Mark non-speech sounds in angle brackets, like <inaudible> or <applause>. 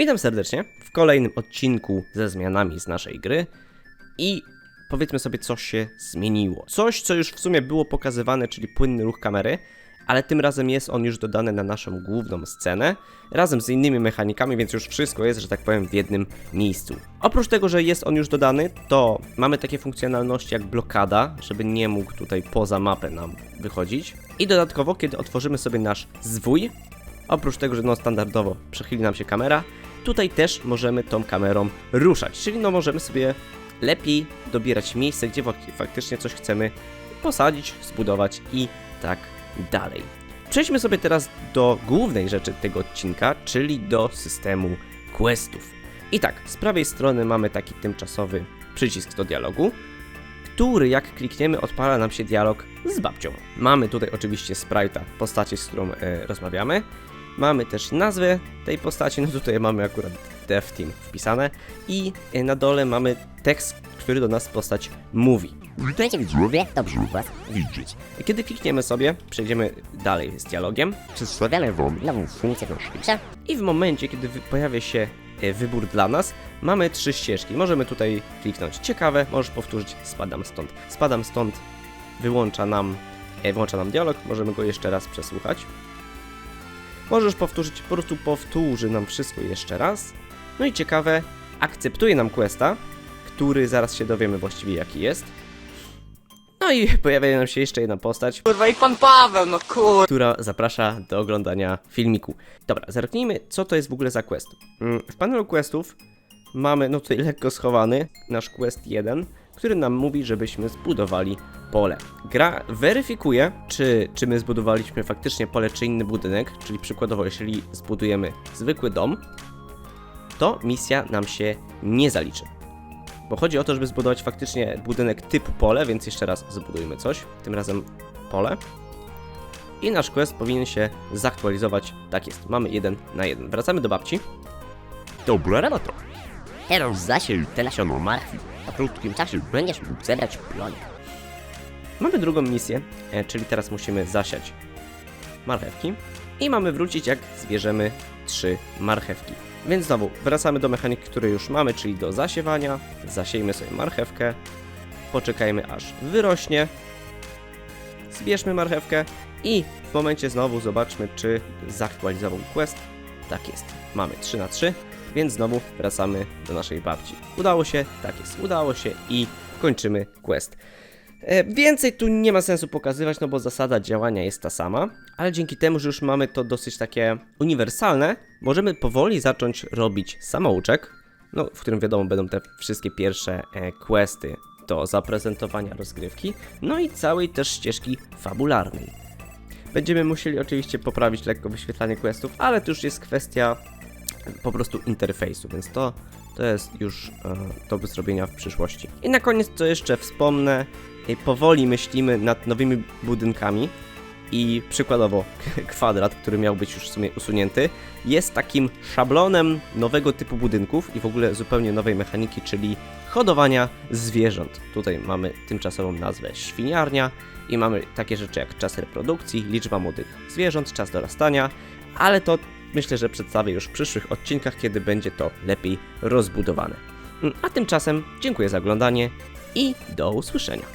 Witam serdecznie w kolejnym odcinku ze zmianami z naszej gry i powiedzmy sobie, co się zmieniło. Coś, co już w sumie było pokazywane, czyli płynny ruch kamery, ale tym razem jest on już dodany na naszą główną scenę, razem z innymi mechanikami, więc już wszystko jest, że tak powiem, w jednym miejscu. Oprócz tego, że jest on już dodany, to mamy takie funkcjonalności jak blokada, żeby nie mógł tutaj poza mapę nam wychodzić. I dodatkowo, kiedy otworzymy sobie nasz zwój, Oprócz tego, że no standardowo przechyli nam się kamera, tutaj też możemy tą kamerą ruszać, czyli no możemy sobie lepiej dobierać miejsce, gdzie fak- faktycznie coś chcemy posadzić, zbudować i tak dalej. Przejdźmy sobie teraz do głównej rzeczy tego odcinka, czyli do systemu questów. I tak, z prawej strony mamy taki tymczasowy przycisk do dialogu, który jak klikniemy odpala nam się dialog z babcią. Mamy tutaj oczywiście sprite'a postaci, z którą e, rozmawiamy. Mamy też nazwę tej postaci, no tutaj mamy akurat Dev Team wpisane i e, na dole mamy tekst, który do nas postać mówi. Witajcie widzowie, dobrze was widzieć. Kiedy klikniemy sobie, przejdziemy dalej z dialogiem Przedstawiamy wam nową funkcję narzędzia. i w momencie, kiedy pojawia się e, wybór dla nas, mamy trzy ścieżki. Możemy tutaj kliknąć ciekawe, możesz powtórzyć spadam stąd. Spadam stąd wyłącza nam, e, wyłącza nam dialog, możemy go jeszcze raz przesłuchać. Możesz powtórzyć, po prostu powtórzy nam wszystko jeszcze raz. No i ciekawe, akceptuje nam questa, który zaraz się dowiemy właściwie jaki jest. No i <laughs> pojawia nam się jeszcze jedna postać, Kurwa i pan Paweł, no kur... która zaprasza do oglądania filmiku. Dobra, zerknijmy, co to jest w ogóle za quest. Mm, W panelu questów mamy, no tutaj lekko schowany, nasz quest 1, który nam mówi, żebyśmy zbudowali pole. Gra weryfikuje, czy, czy my zbudowaliśmy faktycznie pole, czy inny budynek, czyli przykładowo, jeśli zbudujemy zwykły dom, to misja nam się nie zaliczy. Bo chodzi o to, żeby zbudować faktycznie budynek typu pole, więc jeszcze raz zbudujmy coś, tym razem pole. I nasz quest powinien się zaktualizować. Tak jest, mamy jeden na jeden. Wracamy do babci. Dobra robota. Teraz zasiel te nasiona marchwi. Po krótkim czasie będziesz mógł zebrać. Mamy drugą misję, e, czyli teraz musimy zasiać marchewki. I mamy wrócić, jak zbierzemy trzy marchewki. Więc znowu wracamy do mechaniki, której już mamy, czyli do zasiewania. Zasiejmy sobie marchewkę. Poczekajmy aż wyrośnie. Zbierzmy marchewkę i w momencie znowu zobaczmy, czy zaktualizował quest. Tak jest, mamy 3 na 3 więc znowu wracamy do naszej babci. Udało się, tak jest, udało się i kończymy quest. E, Więcej tu nie ma sensu pokazywać, no bo zasada działania jest ta sama, ale dzięki temu, że już mamy to dosyć takie uniwersalne, możemy powoli zacząć robić samouczek, no, w którym wiadomo będą te wszystkie pierwsze e, questy do zaprezentowania rozgrywki, no i całej też ścieżki fabularnej. Będziemy musieli oczywiście poprawić lekko wyświetlanie questów, ale to już jest kwestia po prostu interfejsu, więc to, to jest już e, do zrobienia w przyszłości. I na koniec co jeszcze wspomnę, powoli myślimy nad nowymi budynkami i przykładowo kwadrat, który miał być już w sumie usunięty, jest takim szablonem nowego typu budynków i w ogóle zupełnie nowej mechaniki, czyli hodowania zwierząt. Tutaj mamy tymczasową nazwę świniarnia i mamy takie rzeczy jak czas reprodukcji, liczba młodych zwierząt, czas dorastania, ale to myślę, że przedstawię już w przyszłych odcinkach, kiedy będzie to lepiej rozbudowane. Mm, A tymczasem dziękuję za oglądanie i do usłyszenia.